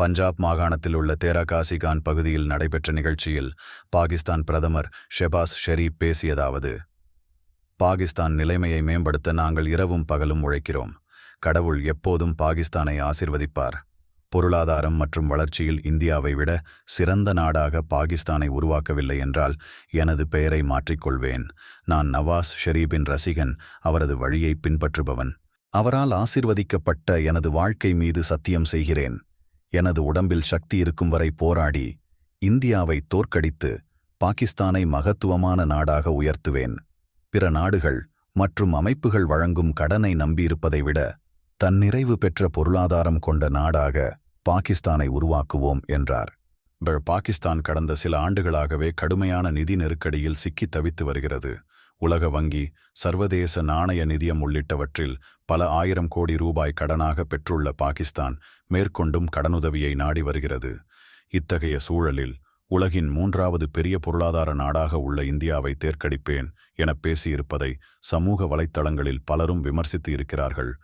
பஞ்சாப் மாகாணத்தில் உள்ள தேராகாசிகான் பகுதியில் நடைபெற்ற நிகழ்ச்சியில் பாகிஸ்தான் பிரதமர் ஷெபாஸ் ஷெரீப் பேசியதாவது பாகிஸ்தான் நிலைமையை மேம்படுத்த நாங்கள் இரவும் பகலும் உழைக்கிறோம். கடவுள் எப்போதும் பாகிஸ்தானை ஆசிர்வதிப்பார். பொருளாதாரம் மற்றும் வளர்ச்சியில் இந்தியாவை விட சிறந்த நாடாக பாகிஸ்தானை உருவாக்கவில்லை என்றால் எனது பெயரை மாற்றிக்கொள்வேன். நான் நவாஸ் ஷெரீபின் ரசிகன் அவரது வழியை பின்பற்றுபவன். அவரால் ஆசிர்வதிக்கப்பட்ட எனது வாழ்க்கை மீது சத்தியம் செய்கிறேன். எனது உடம்பில் சக்தி இருக்கும் வரை போராடி இந்தியாவை தோற்கடித்து பாகிஸ்தானை மகத்துவமான நாடாக உயர்த்துவேன். பிற நாடுகள் மற்றும் அமைப்புகள் வழங்கும் கடனை நம்பியிருப்பதை விட தன்னிறைவு பெற்ற பொருளாதாரம் கொண்ட நாடாக பாகிஸ்தானை உருவாக்குவோம் என்றார். பாகிஸ்தான் கடந்த சில ஆண்டுகளாகவே கடுமையான நிதி நெருக்கடியில் சிக்கித் தவித்து வருகிறது. உலக வங்கி சர்வதேச நாணய நிதியம் உள்ளிட்டவற்றில் பல ஆயிரம் கோடி ரூபாய் கடனாக பெற்றுள்ள பாகிஸ்தான் மேற்கொண்டும் கடனுதவியை நாடி வருகிறது. இத்தகைய சூழலில் உலகின் மூன்றாவது பெரிய பொருளாதார நாடாக உள்ள இந்தியாவை தேர்க்கடிப்பேன் என பேசியிருப்பதை சமூக வலைத்தளங்களில் பலரும் விமர்சித்து இருக்கிறார்கள்.